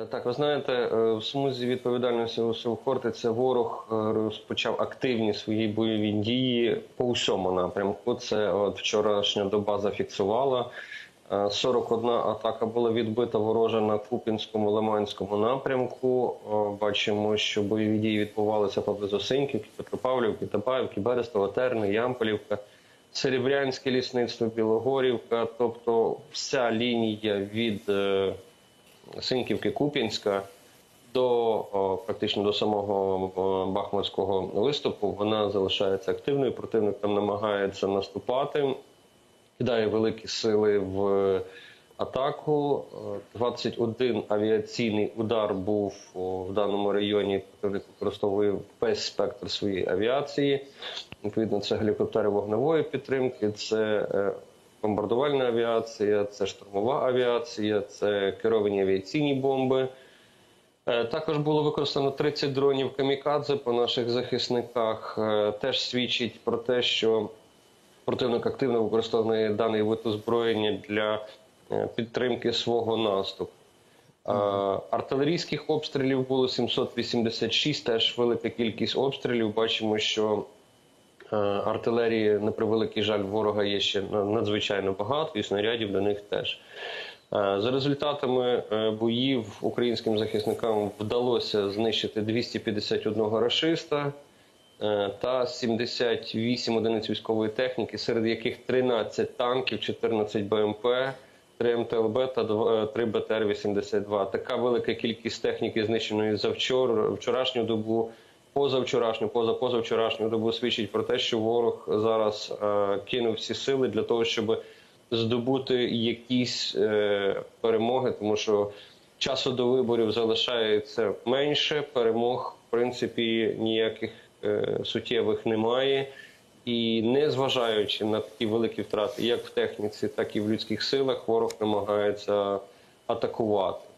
Е, Так, ви знаєте, е, в смузі відповідальності у Хортиця ворог е, розпочав активні свої бойові дії по усьому напрямку. Це от вчорашня доба зафіксувала. Е, 41 атака була відбита ворожа на Купінському Лиманському напрямку. Бачимо, що бойові дії відбувалися поблизу Синьківки, Петропавлівки, Табаївки, Берестова, Терни, Ямполівка. Серебрянське лісництво, Білогорівка, тобто вся лінія від Синківки Куп'янська до практично до самого Бахмутського виступу вона залишається активною. Противник там намагається наступати, кидає великі сили в атаку. Е, 21 авіаційний удар був в даному районі. Противник використовує весь спектр своєї авіації. Відповідно, це гелікоптери вогневої підтримки, це е, бомбардувальна авіація, це штурмова авіація, це керовані авіаційні бомби. Е, Також було використано 30 дронів камікадзе по наших захисниках. Е, Теж свідчить про те, що противник активно використовує даний вид озброєння для е, підтримки свого наступу. Артилерійських обстрілів було 786, теж велика кількість обстрілів. Бачимо, що артилерії, на превеликий жаль, ворога є ще на- надзвичайно багато, і снарядів до них теж. Е, За результатами е, боїв українським захисникам вдалося знищити 251 рашиста е, та 78 одиниць військової техніки, серед яких 13 танків, 14 БМП, 3 МТЛБ та 3 БТР-82. Така велика кількість техніки знищеної за вчор, вчорашню добу, позавчорашню, позапозавчорашню добу свідчить про те, що ворог зараз е, кинув всі сили для того, щоб здобути якісь е, перемоги, тому що часу до виборів залишається менше. Перемог, в принципі, ніяких е, суттєвих немає. І незважаючи на такі великі втрати, як в техніці, так і в людських силах, ворог намагається атакувати.